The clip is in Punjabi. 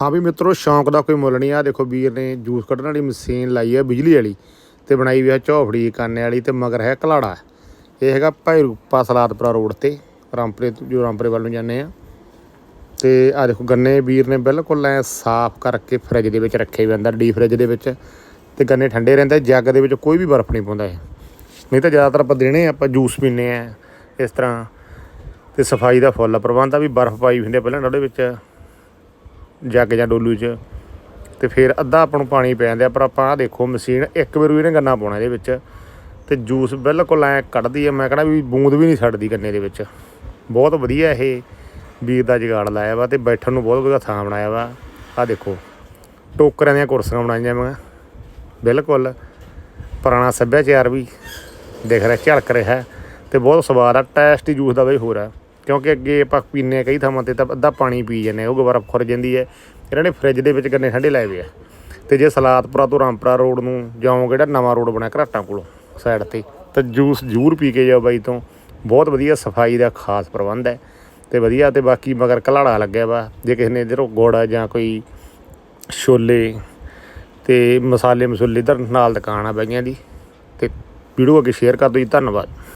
ਹਾਂ ਵੀ ਮਿੱਤਰੋ, ਸ਼ੌਂਕ ਦਾ ਕੋਈ ਮੁੱਲ ਨਹੀਂ ਆ। ਦੇਖੋ ਵੀਰ ਨੇ ਜੂਸ ਕੱਢਣ ਵਾਲੀ ਮਸ਼ੀਨ ਲਾਈ ਹੈ ਬਿਜਲੀ ਵਾਲੀ ਤੇ ਬਣਾਈ ਵੀ ਹੈ ਝੋਫੜੀ ਕਾਨੇ ਵਾਲੀ ਤੇ ਮਗਰ ਹੈ ਕਲਾੜਾ। ਇਹ ਹੈਗਾ ਭਾਈ ਰੂਪਾ ਸਲਾਦਪੁਰਾ ਰੋਡ ਤੇ, ਰਾਮਪੁਰੇ ਜੋ ਰਾਮਪੁਰੇ ਵੱਲ ਨੂੰ ਜਾਂਦੇ ਆ। ਤੇ ਆ ਦੇਖੋ ਗੰਨੇ ਵੀਰ ਨੇ ਬਿਲਕੁਲ ਐ ਸਾਫ਼ ਕਰਕੇ ਫ੍ਰਿਜ ਦੇ ਵਿੱਚ ਰੱਖੇ ਹੋਏ ਅੰਦਰ ਡੀ ਫ੍ਰਿਜ ਦੇ ਵਿੱਚ। ਤੇ ਗੰਨੇ ਠੰਡੇ ਰਹਿੰਦੇ, ਜੱਗ ਦੇ ਵਿੱਚ ਕੋਈ ਵੀ ਬਰਫ਼ ਨਹੀਂ ਪਾਉਂਦਾ ਇਹ। ਨਹੀਂ ਤਾਂ ਜ਼ਿਆਦਾਤਰ ਆਪਾਂ ਦੇਣੇ ਆਪਾਂ ਜੂਸ ਪੀਂਦੇ ਆ ਇਸ ਤਰ੍ਹਾਂ। ਤੇ ਸਫ਼ਾਈ ਦਾ ਫੁੱਲ ਪ੍ਰਬੰਧ ਆ ਵੀ ਬਰਫ਼ ਪਾਈ ਹੁੰਦੀ ਆ ਪਹਿਲਾਂ ਉਹਦੇ ਵਿੱਚ। ਜੱਗ ਜਾਂ ਡੋਲੂ 'ਚ। ਤੇ ਫਿਰ ਅੱਧਾ ਆਪਾਂ ਨੂੰ ਪਾਣੀ ਪੈ ਜਾਂਦਾ, ਪਰ ਆਪਾਂ ਆ ਦੇਖੋ ਮਸ਼ੀਨ, ਇੱਕ ਵਾਰ ਵੀ ਇਹਨੇ ਗੰਨਾ ਪਾਉਣਾ ਇਹਦੇ ਵਿੱਚ। ਤੇ ਜੂਸ ਬਿਲਕੁਲ ਐ ਕੱਢਦੀ ਆ, ਮੈਂ ਕਹਿੰਦਾ ਵੀ ਬੂੰਦ ਵੀ ਨਹੀਂ ਛੱਡਦੀ ਗੰਨੇ ਦੇ ਵਿੱਚ। ਬਹੁਤ ਵਧੀਆ ਇਹ ਵੀਰ ਦਾ ਜਗਾੜ ਲਾਇਆ ਵਾ ਤੇ ਬੈਠਣ ਨੂੰ ਬਹੁਤ ਵਧੀਆ ਥਾਂ ਬਣਾਇਆ ਵਾ। ਆ ਦੇਖੋ ਟੋਕਰਿਆਂ ਦੀਆਂ ਕੁਰਸੀਆਂ ਬਣਾਈਆਂ ਮੈਂ ਬਿਲਕੁਲ ਪੁਰਾਣਾ ਸੱਭਿਆਚਾਰ ਵੀ ਦਿਖ ਰਿਹਾ, ਝਲਕ ਰਿਹਾ। ਹੈ ਤੇ ਬਹੁਤ ਸਵਾਦ ਆ, ਟੇਸਟੀ ਜੂਸ ਦਾ ਬਈ ਹੋਰ ਆ। ਕਿਉਂਕਿ ਅੱਗੇ ਆਪਾਂ ਪੀਨੇ ਆ ਕਈ ਥਾਵਾਂ ਤੇ ਤਾਂ ਅੱਧਾ ਪਾਣੀ ਪੀ ਜਾਂਦੇ ਆ, ਉਹ ਬਰਫ਼ ਖੁਰ ਜਾਂਦੀ ਹੈ। ਇਹਨਾਂ ਨੇ ਫ੍ਰਿਜ ਦੇ ਵਿੱਚ ਗੰਨੇ ਠੰਡੇ ਲਾਏ ਵੇ ਆ। ਤੇ ਜੇ ਸਲਾਦਪੁਰਾ ਤੋਂ ਰਾਮਪੁਰਾ ਰੋਡ ਨੂੰ ਜਾਓਗੇ ਜਿਹੜਾ ਨਵਾਂ ਰੋਡ ਬਣਿਆ ਘਰਾਟਾਂ ਕੋਲੋਂ ਸਾਈਡ ਤੇ ਤਾਂ ਜੂਸ ਜ਼ਰੂਰ ਪੀ ਕੇ ਜਾਓ ਬਾਈ ਤੋਂ। ਬਹੁਤ ਵਧੀਆ ਸਫ਼ਾਈ ਦਾ ਖਾਸ ਪ੍ਰਬੰਧ ਹੈ ਤੇ ਵਧੀਆ ਤੇ ਬਾਕੀ ਮਗਰ ਕਲਾੜਾ ਲੱਗਿਆ ਵਾ ਜੇ ਕਿਸੇ ਨੇ ਇਧਰੋਂ ਗੁੜ ਜਾਂ ਕੋਈ ਛੋਲੇ ਤੇ ਮਸਾਲੇ ਮਸੂਲੇ ਇਧਰ ਨਾਲ ਦੁਕਾਨ ਆ ਬਾਈਆਂ ਦੀ। ਤੇ ਵੀਡੀਓ ਅੱਗੇ ਸ਼ੇਅਰ ਕਰ ਦਿਓ ਜੀ ਧੰਨਵਾਦ।